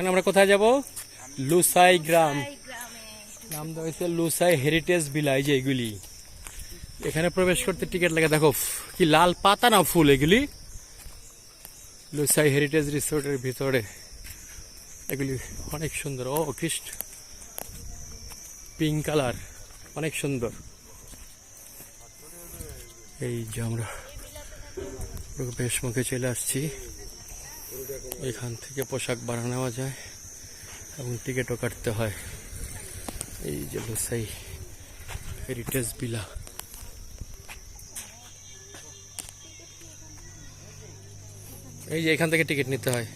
এখন আমরা কোথায় যাব? লুসাই গ্রাম। নাম দেওয়া হয়েছে লুসাই হেরিটেজ বিলা এই যে এগুলি। এখানে প্রবেশ করতে টিকিট লাগে দেখো কি লাল পাতা না ফুল এগুলি? লুসাই হেরিটেজ রিসোর্টের ভিতরে। এগুলি অনেক সুন্দর ও খ্রিস্ট। পিঙ্ক কালার অনেক সুন্দর। এই যে আমরা বেশ মুখে চলে আসছি। এখান থেকে পোশাক বাড়া নেওয়া যায় এবং টিকিটও কাটতে হয়। এই যে লুসাই হেরিটেজ বিলা এই যে এখান থেকে টিকিট নিতে হয়।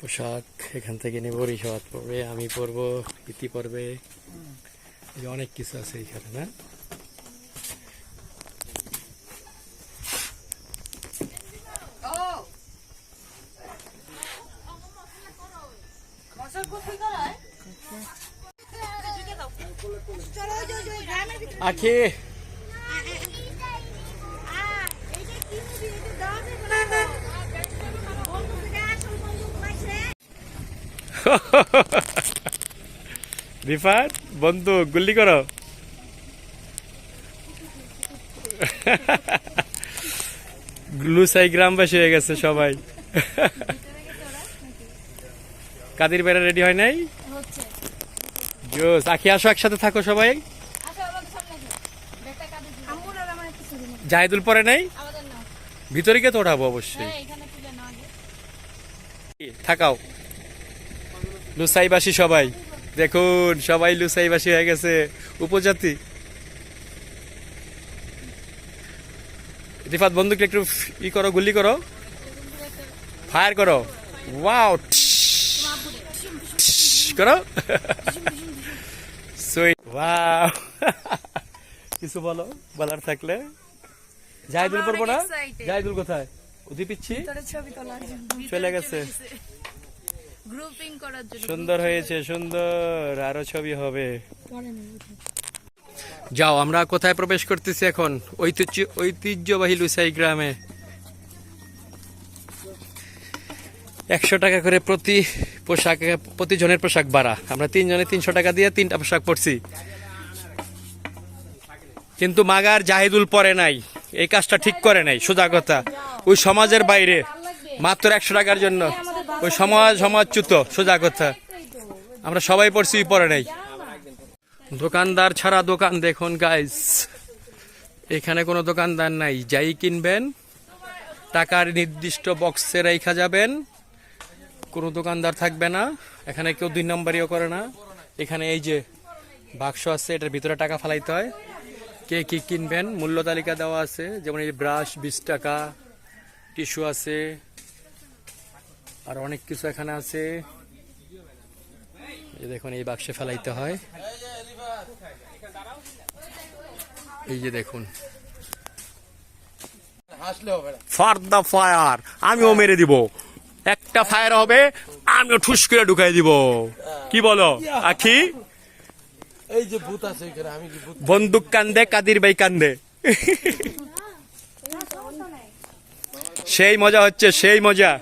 পোশাক এখান থেকে নেব রিসাদ পড়বে আমি পরবো। ইতি পড়বে অনেক কিছু আছে এখানে, না? আখি আ, এই যে কি মুভি এটা দাও যে বন্ধু থেকে আসল বন্ধু পাইছে রিফাত বন্ধু গুল্লি করো। গ্লুসাই গ্রামবাসী হয়ে গেছে সবাই। কাদির বেড়া রেডি হয় নাই? হচ্ছে। জোস আখি আসো একসাথে থাকো সবাই। জাহিদুল পরে নাই? ভিতরে গিয়ে তো ওঠাবো অবশ্যই। হ্যাঁ থাকাও। লুসাইবাসী সবাই। দেখুন সবাই লুসাইবাসী হয়ে গেছে। উপজাতি। রিফাত বন্ধুকে একটু ই করো গুলি করো। ফায়ার করো। ওয়াও করো। Sweet wow. কিছু বলো বলার থাকলে। জাহিদুল পড়ব না. জাহিদুল কোথায়? উদি পিচ্ছি চলে গেছে। গ্রুপিং করার জন্য সুন্দর হয়েছে সুন্দর। আরও ছবি হবে। যাও আমরা কোথায় প্রবেশ করতেছি এখন? ঐতিহ্য ঐতিহ্যবাহী লুসাই গ্রামে। একশো টাকা করে প্রতি পোশাক প্রতি জনের পোশাক ভাড়া। আমরা তিনজনে তিনশো টাকা দিয়ে তিনটা পোশাক পরছি। কিন্তু মাগার জাহিদুল পরে নাই। এই কাজটা ঠিক করে নাই সোজা কথা। ওই সমাজের বাইরে। মাত্র একশো টাকার জন্য। ওই সমাজ, সমাজচ্যুত, সোজা কথা। আমরা সবাই পড়ছি পরে নাই। দোকানদার ছাড়া দোকান দেখুন গাইস এখানে কোনো দোকানদার নাই। যাই কিনবেন, টাকার নির্দিষ্ট বক্সে রেখা যাবেন। কোনো দোকানদার থাকবে না। এখানে কেউ দুই নম্বরিও করে না। এখানে এই যে বাক্স আছে, এটার ভিতরে টাকা ফালাইতে হয়। কে কি কিনবেন? মূল্য তালিকা দেওয়া আছে। যেমন এই ব্রাশ, বিশ টাকা। টিস্যু আছে। আর অনেক কিছু এখানে আছে। দেখুন এই বাক্সে ফেলাইতে হয়। এই যে দেখুন। ফার দা ফায়ার আমিও মেরে দিব। একটা ফায়ার হবে আমিও ঠুস করে ঢুকাই দিব। কি বলো? আখি এই যে ভূত আছে আমি বন্দুক কান্দে কাদির ভাই কান্দে। সেই মজা হচ্ছে সেই মজা।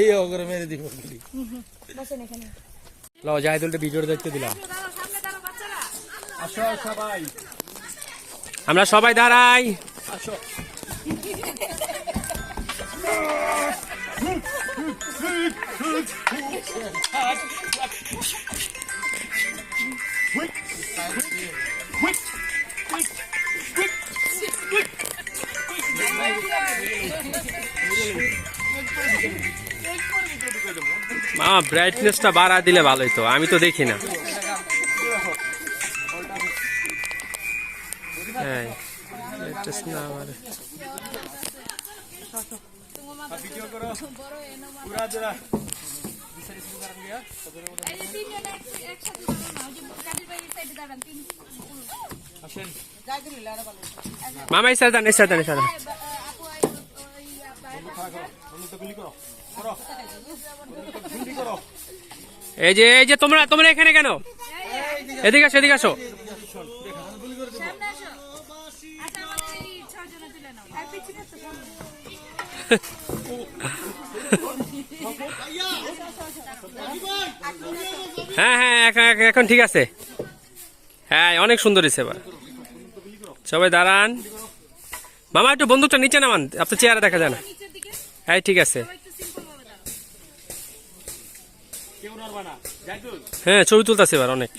এই অগরে মেরে দিব গুলি। ল জাহিদুলটা ভিডিওটা দেখতে দিলাম। আসো সবাই। আমরা সবাই দাঁড়াই। আসো। মা ব্রাইটনেসটা বাড়া দিলে ভালোই তো, আমি তো দেখি না। হ্যাঁ মামা, এই সাইড এই সাইড এই সাইড এই যে এই যে, তোমরা তোমরা এখানে কেন? এদিকে আসো এদিকে আসো। হ্যাঁ হ্যাঁ এখন ঠিক আছে। হ্যাঁ অনেক সুন্দর হয়েছে এবার। সবাই দাঁড়ান। মামা, একটু বন্দুকটা নিচে নামান আপনার চেয়ারে দেখা যায় না। হ্যাঁ ঠিক আছে। হ্যাঁ ছবি তুলতেছে এবার অনেক।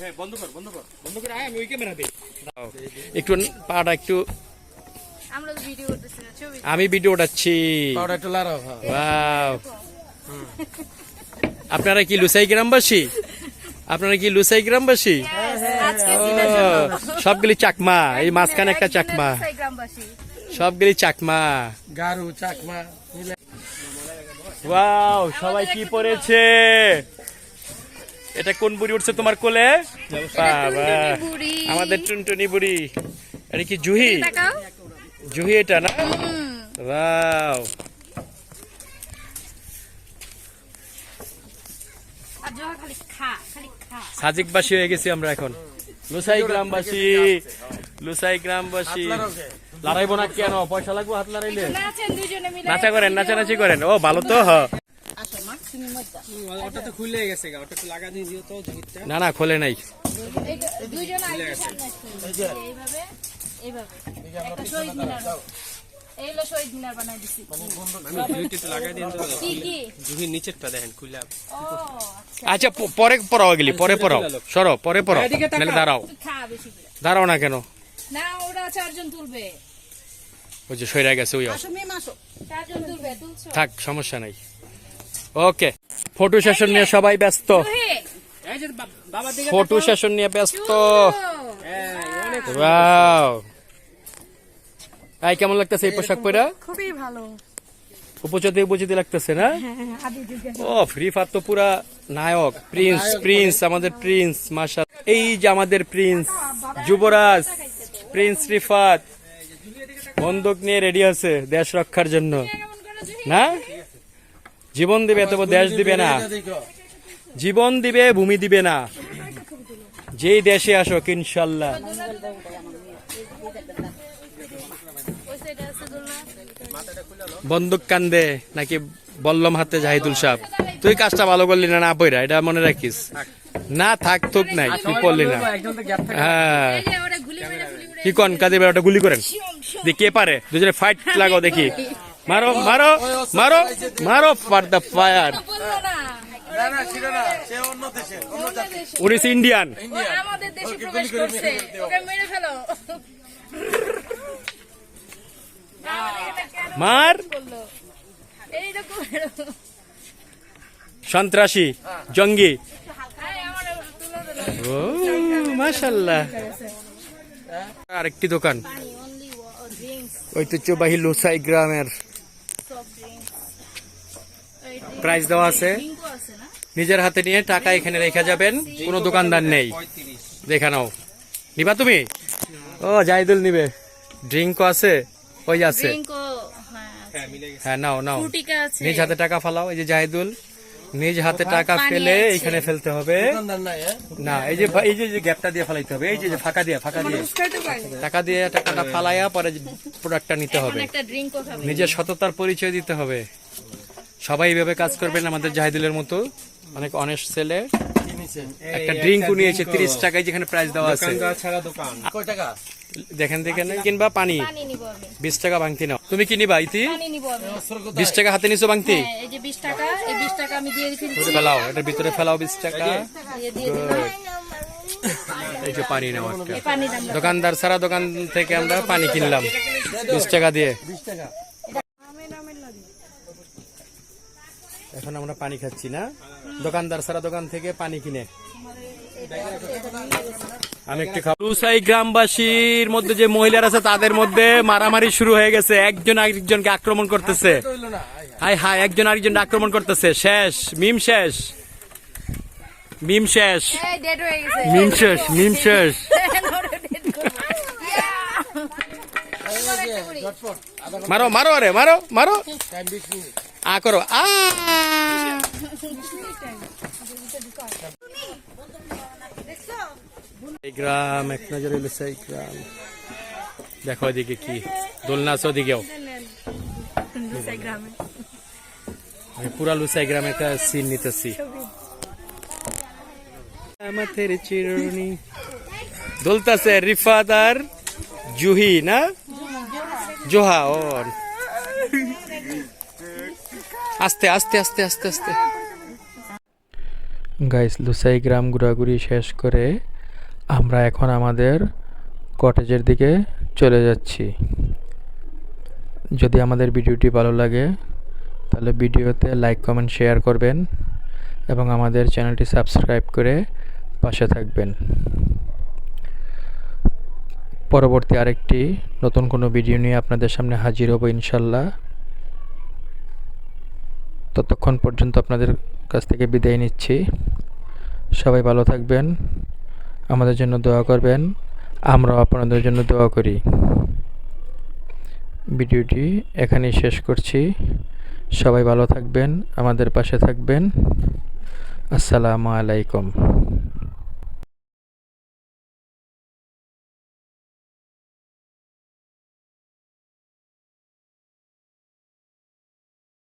হ্যাঁ বন্ধ কর বন্ধ কর। বন্ধ করে আয় আমি ওই ক্যামেরা দিই। একটু পাটা একটু ভিডিও করতেছি না ছবি আমি ভিডিও উঠাচ্ছি। হ্যাঁ। ওয়াও আপনারা কি লুসাই গ্রামবাসী? আপনারা কি লুসাই গ্রামবাসী? সবগুলি চাকমা এই মাঝখানে একটা চাকমা। সবগুলি চাকমা। গারু চাকমা ওয়াও সবাই কি পড়েছে? এটা কোন বুড়ি উঠছে তোমার কোলে? বাবা আমাদের টুনটুনি বুড়ি। এটা কি জুহি? জুহি এটা না? ওয়াও। আর জহা খালি খা খালি খা। সাজিকবাসী হয়ে গেছি আমরা এখন। লুসাই গ্রামবাসী লুসাই গ্রামবাসী। লড়াইবো না কেন? পয়সা লাগবো হাত লড়াইলে। নাচা করেন নাচানাচি করেন। ও ভালো তো হ। ওটা তো খুলে গেছে ওটা একটু লাগা দিয়ে দিও তো জমিটা না না খোলে নাই। আচ্ছা। প- পরে পড়াও গেলি পরে পড়াও সরো পরে পড়াও দাঁড়াও। দাঁড়াও না কেন? না ওরা চারজন তুলবে। ওই যে সইরা গেছে ওই থাক সমস্যা নাই। ওকে ফটো সেশন নিয়ে সবাই ব্যস্ত। হে এই যে বাবার দিকে ফটো সেশন নিয়ে ব্যস্ত। এই কেমন লাগতেছে এই পোশাক পরা? খুবই ভালো। উপচতে উপচিতে লাগতেছে না? ও ফ্রি ফায়ার তো পুরা নায়ক প্রিন্স প্রিন্স আমাদের প্রিন্স মাশা এই যে আমাদের প্রিন্স যুবরাজ প্রিন্স রিফাত বন্দুক নিয়ে রেডি আছে দেশ রক্ষার জন্য। না? জীবন দিবে তবে দেশ দিবে না। জীবন দিবে ভূমি দিবে না। যেই দেশে আসো ইনশাল্লাহ। বন্দুক কান্দে নাকি বল্লম হাতে জাহিদুল সাহ? তুই কাজটা ভালো করলি না না বইরা এটা মনে রাখিস। না থাক তুক নাই তুই করলি না। একজন তো গ্যাপ থাকে হ্যাঁ। কি কন? কাদের বেড়াটা গুলি করেন? দেখি কে পারে। দুজনে ফাইট লাগাও দেখি। মারো মারো মারো মারো ফার দ্য ফায়ার বলল না না না সেটা না সে অন্য দেশে অন্য ওদের দেশে। উনিস ইন্ডিয়ান মেরে। সন্ত্রাসী, জঙ্গি। ও, মাশাল্লাহ। আরেকটি দোকান। ড্রিঙ্কস ঐতিহ্যবাহী লুসাই গ্রামের প্রাইস দেওয়া আছে। আছে নিজের হাতে নিয়ে টাকা এখানে রেখে যাবেন। কোনো দোকানদার নেই। দেখা নাও। নিবা তুমি? ও জাহিদুল নিবে। ড্রিঙ্কও আছে? ওই আছে। হ্যাঁ হ্যাঁ নাও নাও। নিজ হাতে টাকা ফালাও। এই যে জাহিদুল। নিজ হাতে টাকা ফেলে। এখানে ফেলতে হবে। হ্যাঁ? না এই যে এই যে গ্যাপটা দিয়ে ফালাইতে হবে এই যে যে ফাঁকা দিয়ে ফাঁকা দিয়ে। টাকা দিয়ে টাকাটা ফালাইয়া পরে প্রোডাক্টটা নিতে হবে। নিজের সততার পরিচয় দিতে হবে। সবাই এইভাবে কাজ করবেন আমাদের জাহিদুলের মতো। অনেক অনেস্ট ছেলে। একটা ড্রিঙ্কও নিয়েছে তিরিশ টাকায় যেখানে প্রাইস দেওয়া আছে। দেখেন দেখেন কিনবা পানি। বিশ টাকা ভাঙতি নাও। তুমি কি নিবা ইতি বিশ টাকা হাতে নিছো ভাঙতি হ্যাঁ এই যে 20 টাকা এই 20 টাকা আমি দিয়ে ফেলছি ফেলাও এটার ভিতরে ফেলাও বিশ টাকা। এই যে পানি নাও একটা দোকানদার সারা দোকান থেকে আমরা পানি কিনলাম। বিশ টাকা দিয়ে। এখন আমরা পানি খাচ্ছি না? দোকানদার সারা দোকান থেকে পানি কিনে। আমি একটু লুসাই গ্রামবাসীর মধ্যে যে মহিলারা আছে তাদের মধ্যে মারামারি শুরু হয়ে গেছে। একজন আরেকজনকে আক্রমণ করতেছে। হাই হাই একজন আরেকজন আক্রমণ করতেছে। শেষ মিম শেষ। মিম শেষ। এই ডেট হয়ে গেছে। মিম শেষ মিম শেষ। মারো মারো আরে মারো মারো। আ করো। আ। গ্রাম, এক নজরে গ্রাম। দেখো ওদিকে কি। দোলনা আছে ওদিকেও। আমি পুরা লুসাই গ্রামে একটা সিন নিতেছি। আমাদের চিরুনি। দোলতাছে রিফাত আর জুহি, না? জোহা ওর আস্তে আস্তে আস্তে আস্তে আস্তে। গাইস, লুসাই গ্রাম ঘোরাঘুরি শেষ করে আমরা এখন আমাদের কটেজের দিকে চলে যাচ্ছি। যদি আমাদের ভিডিওটি ভালো লাগে, তাহলে ভিডিওতে লাইক, কমেন্ট, শেয়ার করবেন এবং আমাদের চ্যানেলটি সাবস্ক্রাইব করে পাশে থাকবেন। পরবর্তী আরেকটি নতুন কোনো ভিডিও নিয়ে আপনাদের সামনে হাজির হব ইনশাল্লাহ। ততক্ষণ পর্যন্ত আপনাদের কাছ থেকে বিদায় নিচ্ছি। সবাই ভালো থাকবেন, আমাদের জন্য দোয়া করবেন, আমরাও আপনাদের জন্য দোয়া করি। ভিডিওটি এখানেই শেষ করছি। সবাই ভালো থাকবেন, আমাদের পাশে থাকবেন। আসসালামু আলাইকুম।